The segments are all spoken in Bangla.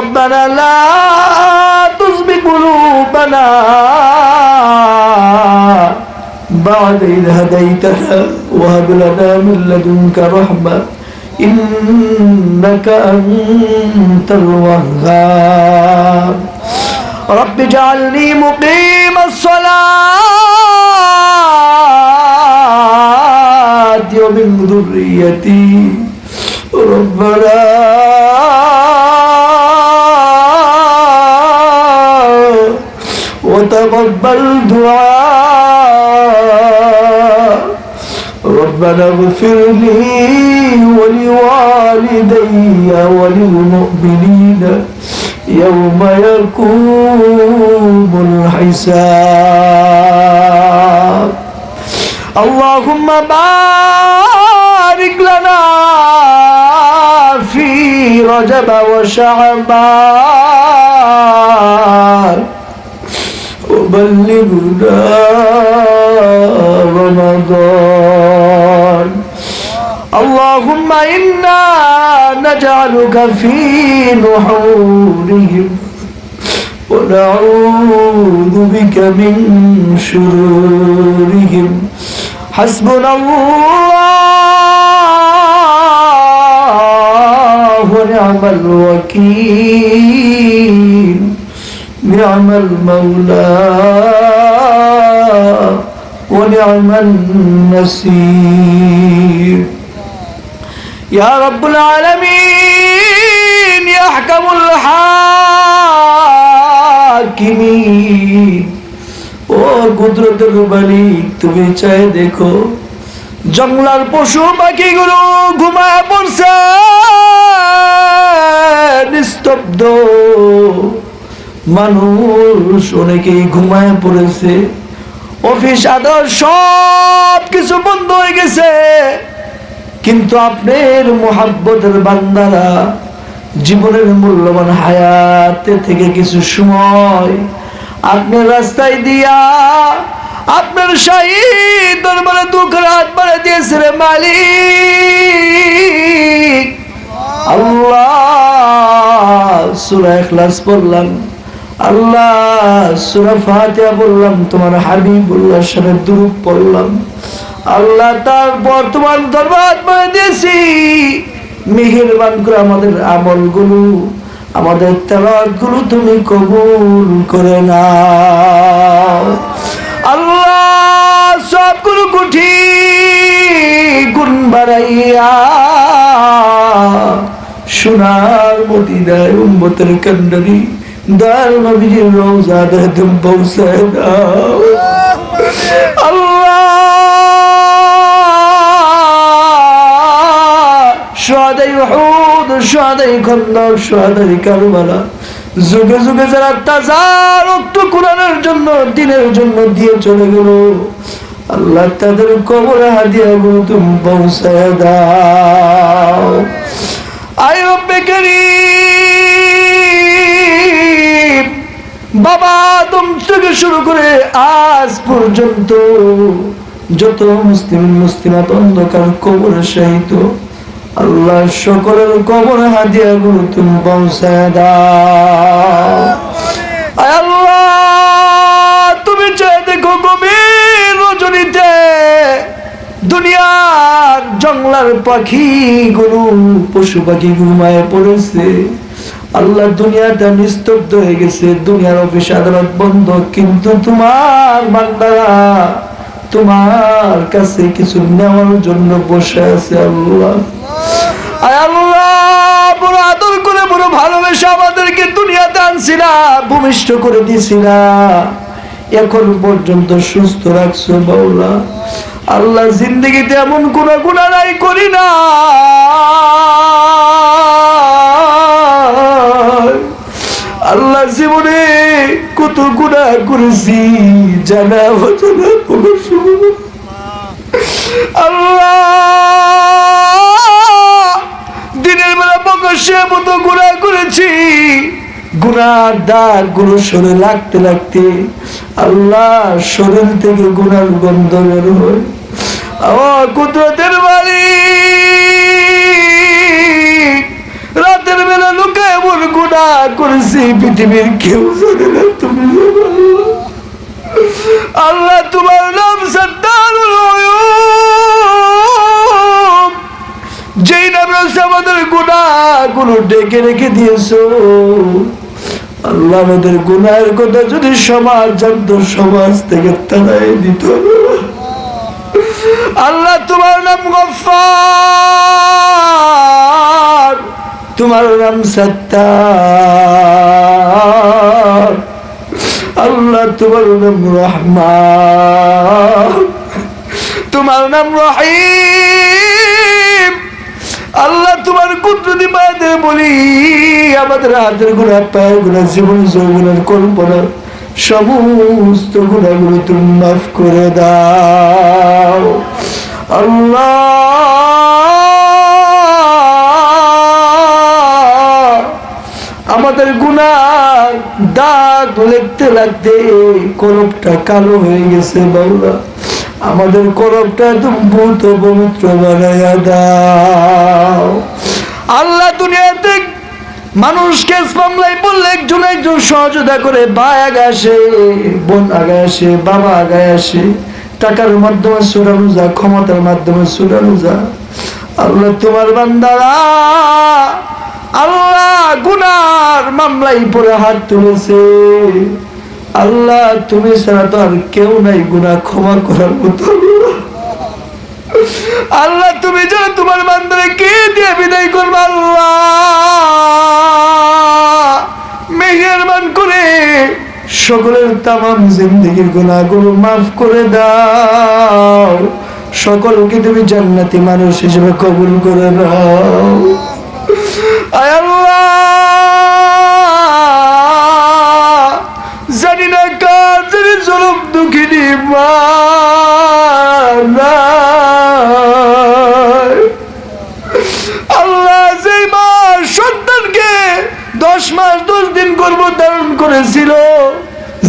ربنا لا تزغ قلوبنا بعد إذ هديتنا وهب لنا من لدنك رحمة إنك أنت الوهاب. رب اجعلني مقيم الصلاة ومن ذريتي. ربنا وتقبل دعاء. ربنا اغفر لي ولوالدي وللمؤمنين يوم يقوم الحساب. اللهم بارك لنا في رجب وشعبان. وبلغنا رمضان. اللهم إنا نجعلك في نحورهم. ونعوذ بك من شرورهم. حسبنا الله ونعم الوكيل. نعم المولى ونعم النصير يا رب العالمين يحكم الحاكمين ও কুদরতের মালিক তুমি চাই দেখো জঙ্গলার পশু পাখিগুলো ঘুমায় পড়ছে নিস্তব্ধ মানুষ অনেকেই ঘুমায় পড়েছে। অফিস, আদর সব কিছু বন্ধ হয়ে গেছে। কিন্তু আপনার মোহাব্বতের বান্দারা জীবনের মূল্যবান হায়াতে থেকে কিছু সময় আপনার রাস্তায় দিয়া আপনার শাহী দরবারে দুঃখ রাত বাড়ে দিয়েছে রে মালিক। আল্লাহ সুরা এখলাস পড়লাম। আল্লাহ, সুরা ফাতিহা বললাম, তোমার হাবিবুল্লাহ সাথে দুরূপ পড়লাম। আল্লাহ তারপর তোমার দরবার করে দিয়েছি। মেহেরবান করে আমাদের আমলগুলো, আমাদের তেলাওয়াতগুলো তুমি কবুল করে নাও। আল্লাহ, সবগুলো কুঠি গুণ বাড়াইয়া সোনার মদিনায় উম্মতের কান্ডারি দার নবীর রোজা দেহম পৌঁছায় দাও। আল্লাহ। সোহাদাই উহুদ সোহাদাই খন্দক সোহাদাই কারবালা। যুগে যুগে যারা তাজা রক্ত কোরআনের জন্য, দিনের জন্য দিয়ে চলে গেল, আল্লাহ তাদের কবরে হাদিয়া গুলো তুমি পৌঁছায় দাও। আয় রব্বে বাবা তুম থেকে শুরু করে আজ পর্যন্ত যত মুসলিম মুসলিমাত অন্ধকার কবরে শাহিত আল্লাহ সকলের কবর হাদিয়া গুলো তুমি দাও। আল্লাহ, তুমি চেয়ে দেখো গভীর রজনীতে দুনিয়ার জঙ্গলার পাখি গুলো পশু পাখি ঘুমায় পড়েছে। আল্লাহ দুনিয়াটা নিস্তব্ধ হয়ে গেছে। দুনিয়ার অফিস আদালত বন্ধ। কিন্তু তোমার বান্দারা তোমার কাছে কিছু নেওয়ার জন্য বসে আছে আল্লাহ। আল্লাহ ভালোবেসে আমাদেরকে ভূমিষ্ঠ করে এখন পর্যন্ত সুস্থ রাখছো আল্লাহ জিন্দগিতে এমন কোন গুণা নাই করি না। কত গুণা করেছি, জানা অজানা সময়। আল্লাহ, দিনের বেলা প্রকাশ্যে মতো গুণা করেছি। গুনার দাগগুলো শরীরে লাগতে লাগতে আল্লাহ শরীর থেকে গুনার গন্ধ বের হয়। আমার কুদরতের বাড়ি রাতের বেলা লোকে এমন গুণা করেছি, পৃথিবীর কেউ জানে না। আল্লাহ। তোমার নাম সত্তারুল। যেই নামে আমাদের গুণা গুলো ডেকে রেখে দিয়েছ আল্লাহ আমাদের গুনাহের কথা যদি সমাজ জানতো, সমাজ থেকে তারাই দিত আল্লাহ তোমার নাম গফার তোমার নাম সত্তার আল্লাহ, তোমার নাম রহমান। তোমার নাম রহিম। আল্লাহ, তোমার কুদরতি পায়ে বলি। আমাদের হাতের গুণা পায়ের গুণা জীবন যৌবনের কল্পনা, সমস্ত গুণাগুলো তুমি মাফ করে দাও। আল্লাহ। আমাদের গুনার দাগ লিখতে লাগতে কলবটা কালো হয়ে গেছে বাউলা। আমাদের কলবটা তুমি ভূত পবিত্র বানাইয়া দাও। আল্লাহ দুনিয়াতে মানুষকে মামলায় বললে একজন একজন সহযোগিতা করে ভাই আগে আসে বোন আগে আসে বাবা আগে আসে টাকার মাধ্যমে সুরানো যা ক্ষমতার মাধ্যমে সুরানো যা আল্লাহ তোমার বান্দারা আল্লাহ গুনার মামলাই পরে হাত তুলেছে। আল্লাহ তুমি ছাড়া তো আর কেউ নাই, গুনাহ ক্ষমা করার মতো। আল্লাহ তুমি যেন তোমার বান্দারে কে দিয়ে বিদায় করবে, আল্লাহ। মেহেরবান করে সকলের তামাম জিন্দগির গুনাহগুলো মাফ করে দাও। সকলকে তুমি জান্নাতি মানুষ হিসেবে কবুল করে আল্লাহ জানি না কার জানি জলম দুঃখিনী মা আল্লাহ যেই মা সন্তানকে দশ মাস, দশ দিন গর্ভ ধারণ করেছিল,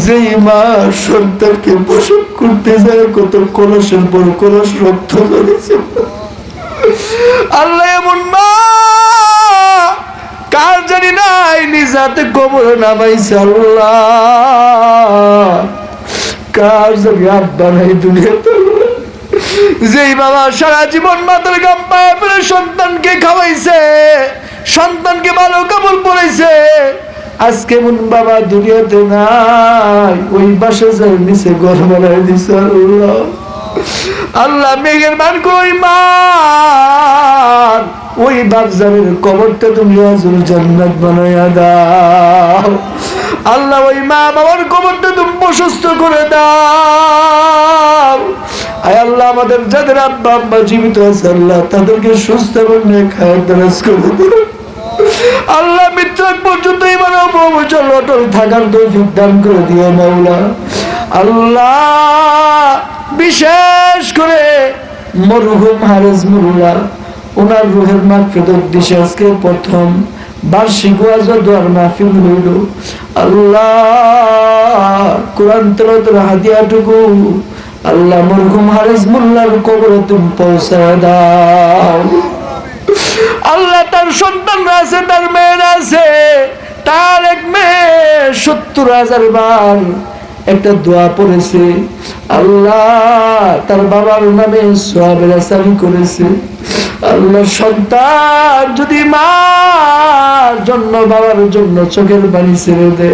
যেই মা সন্তানকে প্রসব করতে যায়, কত কলসের পর কলস রক্ত করেছিল আল্লাহ এমন মা কার জানি নাই নিজাতে কবরে নামাইছে আল্লাহ। কার জানি আব্বা নাই দুনিয়াতে। যেই বাবা সারা জীবন মাতার গাম পায়ে ফেলে সন্তানকে খাওয়াইছে, সন্তানকে ভালো কাপড় পরেছে আজকে মন বাবা দুনিয়াতে নাই, ওই বাসা যায় নিচে ঘর বানায় দিছে আল্লাহ। আল্লাহ মেঘের মান কই মা ওই বাপজানের কবরটা তুমি জান্নাত বানাইয়া দাও। আল্লাহ ওই মা বাবার কবরটা তুমি প্রশস্ত করে দাও। আয় আল্লাহ আমাদের যাদের আব্বা আব্বা জীবিত আছে, আল্লাহ তাদেরকে সুস্থ এবং খায় দারাজ করে দিও আল্লাহ মিত্রাক পর্যন্ত এবার অবচল অটল থাকার তৌফিক দান করে দিও মাওলা। আল্লাহ বিশেষ করে মরহুম হারেজ মুরুলা ওনার রুহের মাগফিরাত উদ্দেশ্যে আজকে প্রথম বার্ষিক দোয়ার মাহফিল হইল। আল্লাহ, কোরআন আল্লাহ মরহুম হারেজ মোল্লার কবরে তুমি পৌঁছায় দাও। আল্লাহ তার সন্তানরা আছে, তার মেয়েরা আছে, তার এক মেয়ে সত্তর হাজার বার একটা দোয়া পড়েছে। আল্লাহ তার বাবার নামে সোয়াবের আসামি করেছে। আল্লাহ সন্তান যদি মার জন্য, বাবার জন্য চোখের পানি ছেড়ে দে।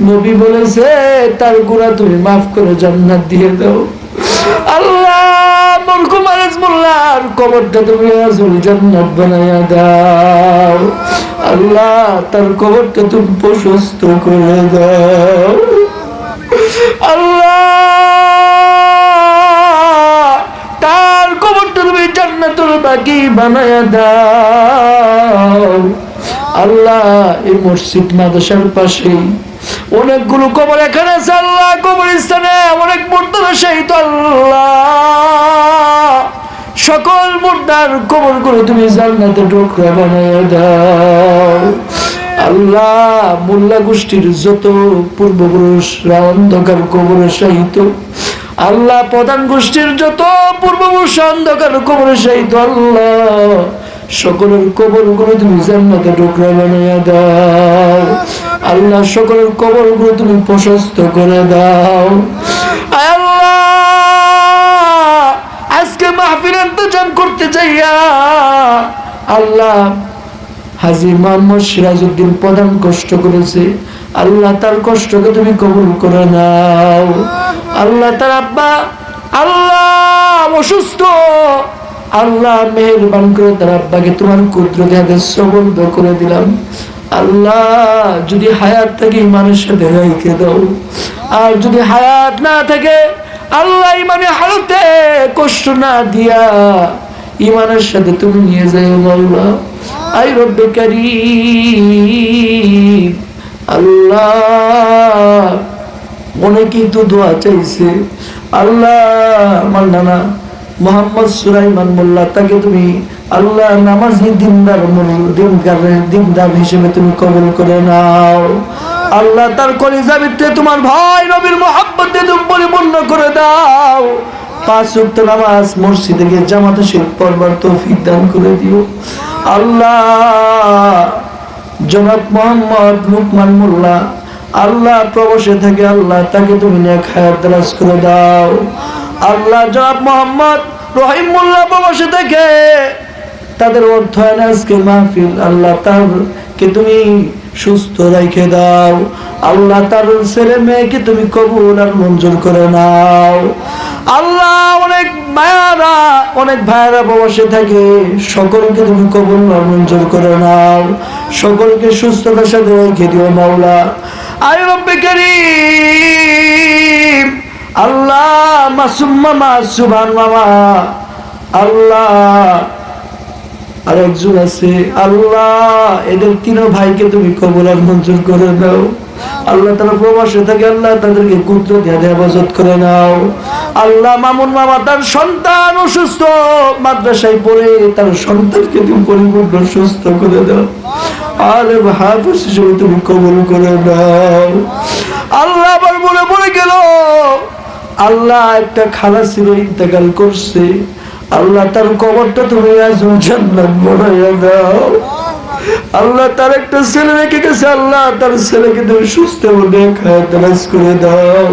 নবী বলেছে, তার গুণা তুমি মাফ করে জান্নাত দিয়ে দাও। আল্লাহ মরকুমার মোল্লার কবরটা তুমি আসল জান্নাত বানাইয়া দাও। আল্লাহ তার কবরটা তুমি প্রশস্ত করে দাও। আল্লাহ, তার কবরটা তুমি জান্নাতুল বাকি বানাইয়া দাও। আল্লাহ, এই মসজিদ মাদ্রাসার পাশে অনেকগুলো কবর এখানে আছে, আল্লাহ, কবরস্থানে অনেক মুর্দার সহিত আল্লাহ। সকল মুর্দার কবর করে তুমি জান্নাতে ঢোকরা বানায় দাও। আল্লাহ মোল্লা গোষ্ঠীর যত পূর্বপুরুষরা অন্ধকার কবরে সাহিত, আল্লাহ প্রধান গোষ্ঠীর যত পূর্বপুরুষ, অন্ধকার কবরে সাহিত, আল্লাহ সকলের কবরগুলো তুমি জান্নাতে টুকরা বানিয়ে দাও। আল্লাহ সকলের কবরগুলো তুমি প্রশস্ত করে দাও। আল্লাহ, আজকে মাহফিল ইন্তজাম করতে যাইয়া আল্লাহ হাজি মোহাম্মদ সিরাজউদ্দিন প্রধান কষ্ট করেছে। আল্লাহ তার কষ্টকে তুমি কবুল করে নাও। আল্লাহ তার আব্বা, আল্লাহ অসুস্থ। আল্লাহ মেহরবান করে তার আব্বাকে তোমার কুদরতে হাতে সবন্ধ করে দিলাম। আল্লাহ, যদি হায়াত থাকে ইমানের সাথে দাও। আর যদি হায়াত না থাকে, আল্লাহ ইমানে হালতে কষ্ট না দিয়া ইমানের সাথে তুমি নিয়ে যাও মাওলা। আই রব্বে কারীম। আল্লাহ অনেকেই তো দোয়া চাইছে। আল্লাহ, আমার নানা মোহাম্মদ সুরাইমান মোল্লা, তাকে তুমি আল্লাহ নামাজি দিনদার দিনদার দিনদার হিসেবে তুমি কবল করে নাও। আল্লাহ তার কলিজা ভিত্তে তোমার ভাই নবীর মোহাম্মদ তুমি পরিপূর্ণ করে দাও। পাঁচ ওয়াক্ত নামাজ মসজিদে গিয়ে জামাতে শিখ পড়বার তৌফিক দান করে দিও। আল্লাহ। জনাব মোহাম্মদ মোল্লা, আল্লাহ প্রবাসে থাকে, আল্লাহ তাকে তুমি করে দাও। আল্লাহ জনাব মোহাম্মদ রহিম মোল্লা প্রবাসে থেকে তাদের অর্থায়ন আজকে মাহফিল, আল্লাহ তারকে তুমি সুস্থ রেখে দাও। আল্লাহ তার ছেলে মেয়েকে তুমি কবুল আর মঞ্জুর করে নাও। আল্লাহ অনেক ভাইয়ারা অনেক ভাইয়ারা বসে থাকে, সকলকে তুমি কবুল আর মঞ্জুর করে নাও। সকলকে সুস্থতার সাথে রেখে দিও মাওলা। আয় রব্বে করিম। আল্লাহ মাসুম মামা মামা। আল্লাহ আর একজন আছে, আল্লাহ, এদের তিন ভাইকে তুমি কবল আর মঞ্জুর করে দাও। আল্লাহ তারা প্রবাসে থাকে, আল্লাহ তাদেরকে কুদ্র দিয়ে হেফাজত করে নাও। আল্লাহ মামুন মামা তার সন্তান অসুস্থ, মাদ্রাসায় পড়ে তার সন্তানকে তুমি পরিপূর্ণ সুস্থ করে দাও। আরে হাফিজ হিসেবে তুমি কবল করে দাও আল্লাহ আবার বলে বলে গেল, আল্লাহ একটা খালা ছিল ইন্তেকাল করছে। আল্লাহ তার কবরটা তুমি আজ জান্নাত বানাইয়া দাও। আল্লাহ। তার একটা ছেলে রেখে গেছে আল্লাহ তার ছেলেকে তুমি সুস্থ বলে খায় তালাশ করে দাও।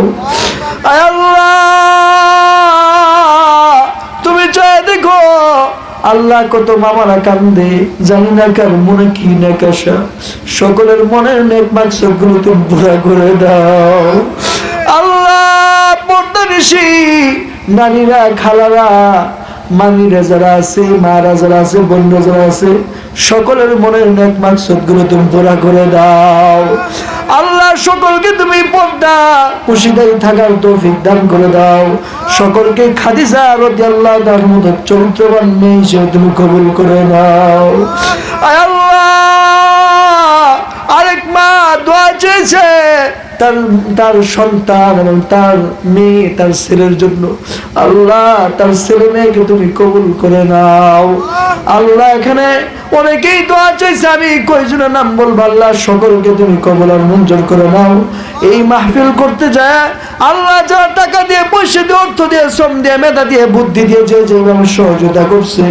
আয় আল্লাহ তুমি চাই দেখো আল্লাহ কত মামারা কান্দে জানি না কার মনে কি নেকাশা সকলের মনের নেক মাকসবগুলো তুমি পুরা করে দাও। আল্লাহ। পর্দা নিশি নারীরা খালারা মামিরা যারা আছে মারা যারা আছে বন্ধু যারা আছে, সকলের মনের নেক মাকসদগুলো তুমি পুরা করে দাও। আল্লাহ সকলকে তুমি পর্দা খুশিদাই থাকার তৌফিক দান করে দাও। সকলকে খাদিজা রদি আল্লাহ তার মতো চরিত্রবান নেই সে তুমি কবুল করে দাও আয় দোয়া চেয়েছে তার তার সন্তান এবং তার মেয়ে, তার ছেলের জন্য। আল্লাহ, তার ছেলে মেয়েকে তুমি কবুল করে নাও। আল্লাহ, এখানে অনেকেই দোয়া চাইছে আমি কয়জনের নাম বলব আল্লাহ? সকলকে তুমি কবল আর মঞ্জুর করে নাও। এই মাহফিল করতে যায়, আল্লাহ যারা টাকা দিয়ে, পয়সা দিয়ে, অর্থ দিয়ে, শ্রম দিয়ে, মেধা দিয়ে, বুদ্ধি দিয়ে যে যেভাবে সহযোগিতা করছে,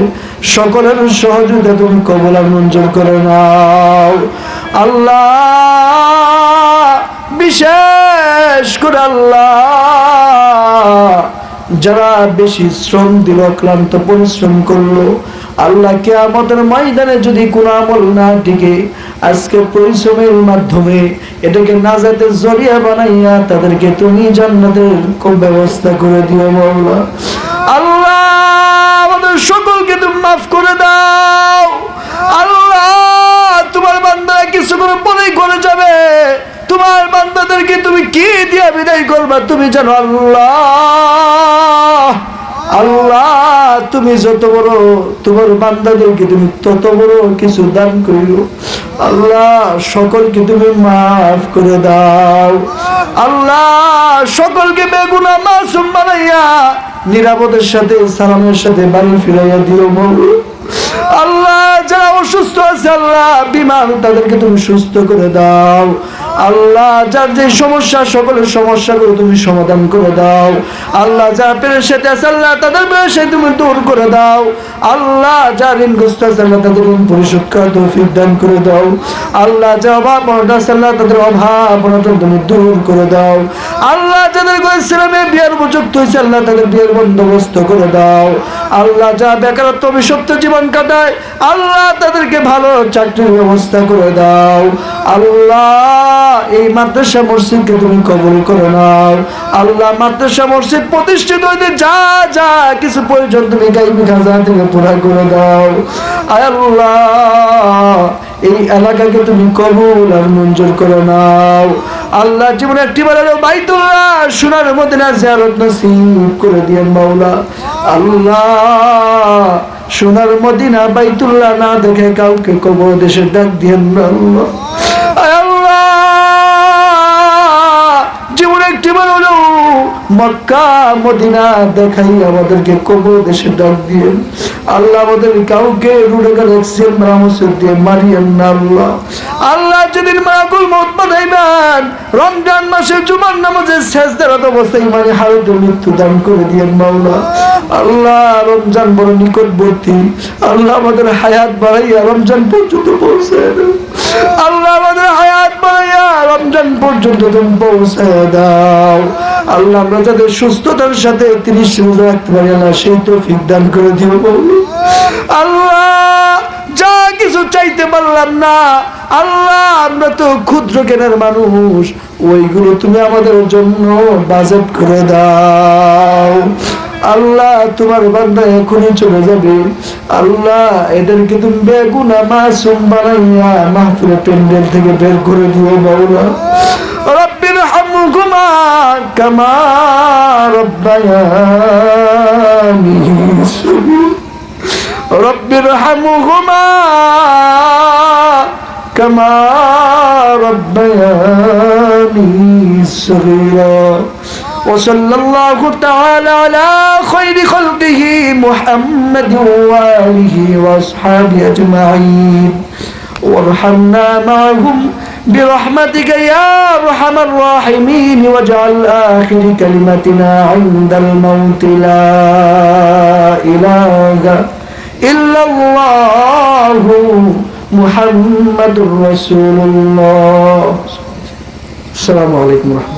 সকলের সহযোগিতা তুমি কবল আর মঞ্জুর করে নাও। আল্লাহ বিশেষ করে আল্লাহ। যারা বেশি শ্রম দিল, ক্লান্ত পরিশ্রম করল আল্লাহকে আমাদের ময়দানে যদি কোনো আমল না টিকে, আজকে পরিশ্রমের মাধ্যমে এটাকে নাজাতের জরিয়া বানাইয়া তাদেরকে তুমি জান্নাতের ব্যবস্থা করে দিও মাওলা আল্লাহ আমাদের সকলকে তুমি মাফ করে দাও। আল্লাহ তোমার বান্দারা কিছু করে পরেই করে যাবে। বান্দাদেরকে তুমি কি দিয়ে বিদায় করবা? তুমি জানো আল্লাহ। আল্লাহ, তুমি যত বড়, তোমার বান্দাদেরকে তুমি তত বড় কিছু দান করিও। আল্লাহ, সকলকে তুমি মাফ করে দাও। আল্লাহ, সকলকে বেগুনা মাসুম বানাইয়া নিরাপদের সাথে, সালামের সাথে বাড়ি ফিরাইয়া দিও মৌলা আল্লাহ, যারা অসুস্থ আছে, আল্লাহ বিমান তাদেরকে তুমি সুস্থ করে দাও। আল্লাহ, যার যে সমস্যা, সকলের সমস্যাগুলো তুমি সমাধান করে দাও। আল্লাহ যা পেরেশাতে আছে, আল্লাহ তাদের পেরেশাই তুমি দূর করে দাও। আল্লাহ যা ঋণগ্রস্ত আল্লাহ তাদের ঋণ পরিশোধ করার তৌফিক দান করে দাও। আল্লাহ যা অভাব আছে, আল্লাহ তাদের অভাব অনটন তুমি দূর করে দাও। আল্লাহ, যাদের ইসলামে বিয়ের উপযুক্ত হয়েছে, আল্লাহ তাদের বিয়ের বন্দোবস্ত করে দাও। আল্লাহ যা বেকারত্ব অভিশপ্ত জীবন কাটায়, আল্লাহ তাদেরকে ভালো চাকরির ব্যবস্থা করে দাও। আল্লাহ এই মাদ্রাসা মসজিদকে তুমি কবল করে নাও। আল্লাহ মাদ্রাসা মসজিদ প্রতিষ্ঠিত হইতে যা যা কিছু প্রয়োজন তুমি গাইবি খাজা থেকে পুরা করে দাও। আয় আল্লাহ, এই এলাকাকে তুমি কবুল আর মঞ্জুর করে নাও। আল্লাহ জীবনে একটি বার বাইতুল্লাহ সোনার মদিনা জিয়ারত নসিব করে দিয়েন মাওলা। আল্লাহ, সোনার মদিনা বাইতুল্লাহ না দেখে কাউকে কবর দেশে ডাক দিয়েন না আল্লাহ। মক্কা, মদিনা দেখাই আমাদেরকে দেশে ডাক দিয়ে। আল্লাহ আমাদের কাউকে রুড়ে গেলে মেরামসের দিয়ে না আল্লাহ। আল্লাহ যেদিন মত বাধাইবেন রমজান মাসে নামাজে অবস্থায় মানে মৃত্যু দান করে দিয়েন মাওলা। আল্লাহ রমজান বড় নিকটবর্তী। আল্লাহ আমাদের হায়াত বাড়াইয়া রমজান পর্যন্ত পৌঁছে আল্লাহ আমাদের হায়াত বাড়াইয়া রমজান পর্যন্ত পৌঁছে দাও। আল্লাহ আমরা সুস্থতার সাথে তিরিশ রোজা রাখতে পারি আল্লাহ, সেই তো দান করে বলুন। আল্লাহ, যা কিছু চাইতে পারলাম না, আল্লাহ, আমরা তো ক্ষুদ্র কেনার মানুষ, ওইগুলো তুমি আমাদের জন্য বাজেট করে দাও। আল্লাহ, তোমার বান্দা এখনই চলে যাবে। আল্লাহ, এদেরকে তুমি বেগুনা মাসুম বানাইয়া মাহফিল প্যান্ডেল থেকে বের করে দিও বাউলা ربكما كما ربياني. رب ارحمهما كما ربياني صغيرا. وصلى الله تعالى على خير خلقه محمد وآله وأصحابه أجمعين. وارحمنا معهم برحمتك يا أرحم الراحمين واجعل آخر كلمتنا عند الموت لا إله إلا الله محمد رسول الله. السلام عليكم ورحمة الله.